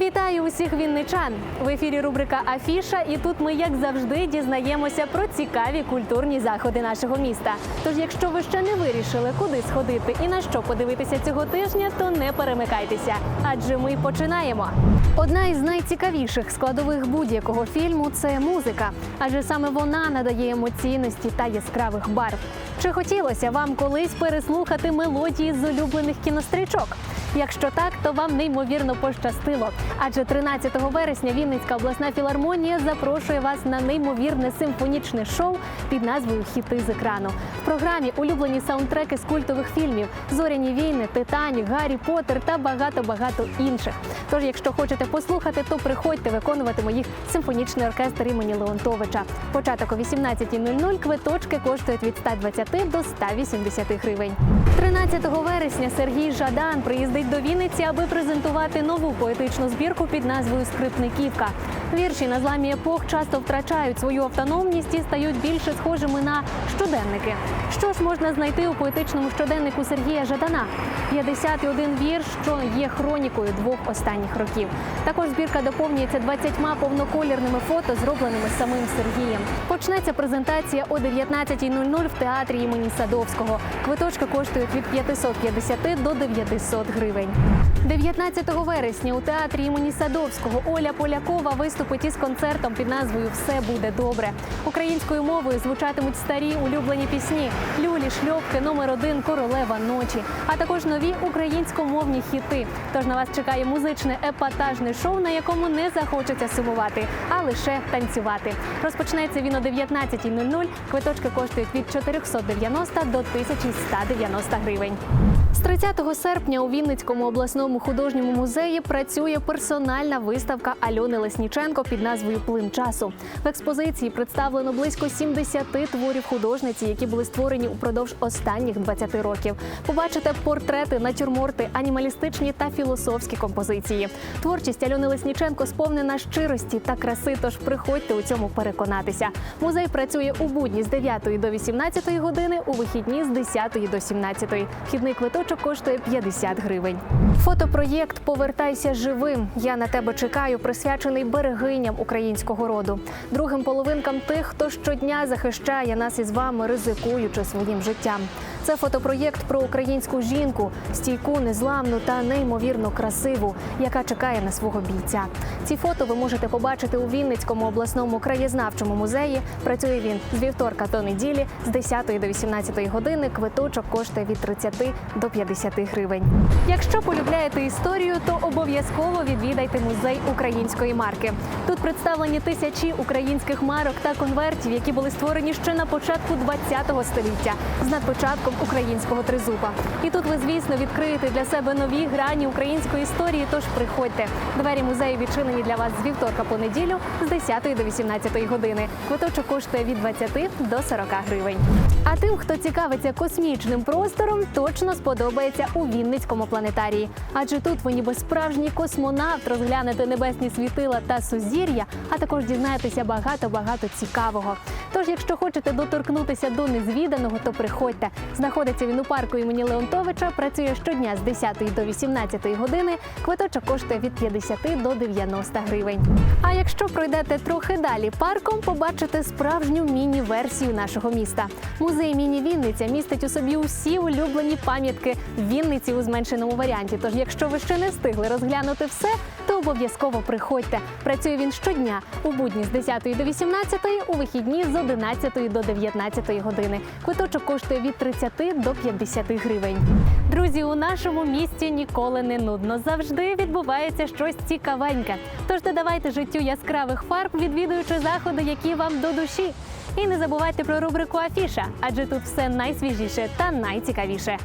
Вітаю усіх вінничан! В ефірі рубрика Афіша, і тут ми, як завжди, дізнаємося про цікаві культурні заходи нашого міста. Тож, якщо ви ще не вирішили, куди сходити і на що подивитися цього тижня, то не перемикайтеся, адже ми починаємо. Одна із найцікавіших складових будь-якого фільму це музика, адже саме вона надає емоційності та яскравих барв. Чи хотілося вам колись переслухати мелодії з улюблених кінострічок? Якщо так, то вам неймовірно пощастило. Адже 13 вересня Вінницька обласна філармонія запрошує вас на неймовірне симфонічне шоу під назвою Хіти з екрану. В програмі улюблені саундтреки з культових фільмів Зоряні війни, Титанік, Гаррі Поттер та багато багато інших. Тож, якщо хочете послухати, то приходьте виконуватиме їх симфонічний оркестр імені Леонтовича. Початок о 18.00, квиточки коштують від 120 до 180 гривень. 13 вересня Сергій Жадан приїздить до Вінниці, аби презентувати нову поетичну збірку під назвою Скрипниківка. Вірші на зламі епох часто втрачають свою автономність і стають більше схожими на щоденники. Що ж можна знайти у поетичному щоденнику Сергія Жадана? 51 вірш, що є хронікою двох останніх років. Також збірка доповнюється 20 повноколірними фото, зробленими самим Сергієм. Почнеться презентація о 19.00 в театрі імені Садовського. Квиточки коштують від 550 до 900 гривень. 19 вересня у театрі імені Садовського Оля Полякова виступить із концертом під назвою Все буде добре. Українською мовою звучатимуть старі улюблені пісні Люлі, шльопки, номер один, королева ночі, а також нові українськомовні хіти. Тож на вас чекає музичне епатажне шоу, на якому не захочеться сумувати, а лише танцювати. Розпочнеться він о 19.00. Квиточки коштують від 490 до 1190 гривень. З 30 серпня у Вінницькому обласному художньому музеї працює персональна виставка Альони Лесніченко під назвою Плин часу. В експозиції представлено близько 70 творів художниці, які були створені упродовж останніх 20 років. Побачите портрети, натюрморти, анімалістичні та філософські композиції. Творчість Альони Лесніченко сповнена щирості та краси. Тож приходьте у цьому переконатися. Музей працює у будні з 9 до 18 години, у вихідні з 10 до 17. Вхідний квиточок коштує 50 гривень. Фотопроєкт Повертайся живим. Я на тебе чекаю, присвячений берегиням українського роду, другим половинкам тих, хто щодня захищає нас із вами, ризикуючи своїм життям. Це фотопроєкт про українську жінку, стійку, незламну та неймовірно красиву, яка чекає на свого бійця. Ці фото ви можете побачити у Вінницькому обласному краєзнавчому музеї. Працює він з вівторка до неділі, з 10 до 18 години. Квиточок коштує від 30 до 50 гривень. Якщо полюбляєте історію, то обов'язково відвідайте музей української марки. Тут представлені тисячі українських марок та конвертів, які були створені ще на початку 20 століття з надпочатком українського тризуба. І тут ви, звісно, відкриєте для себе нові грані української історії. Тож приходьте. Двері музею відчинені для вас з вівторка по неділю з 10 до 18 години. Квиточок коштує від 20 до 40 гривень. А тим, хто цікавиться космічним простором, точно сподобається у Вінницькому планетарії. Адже тут ви ніби справжній космонавт розглянете небесні світила та сузір'я, а також дізнаєтеся багато-багато цікавого. Тож, якщо хочете доторкнутися до незвіданого, то приходьте. Знаходиться він у парку імені Леонтовича, працює щодня з 10 до 18 години. Квиточок коштує від 50 до 90 гривень. А якщо пройдете трохи далі парком, побачите справжню міні-версію нашого міста. Музей міні Вінниця містить у собі усі улюблені пам'ятки Вінниці у зменшеному варіанті. Тож, якщо ви ще не встигли розглянути все, то обов'язково приходьте. Працює він щодня у будні з 10 до 18, у вихідні з 11 до 19 години. Квиточок коштує від 30 до 50 гривень. Друзі, у нашому місті ніколи не нудно. Завжди відбувається щось цікавеньке. Тож додавайте життю яскравих фарб, відвідуючи заходи, які вам до душі. І не забувайте про рубрику Афіша, адже тут все найсвіжіше та найцікавіше.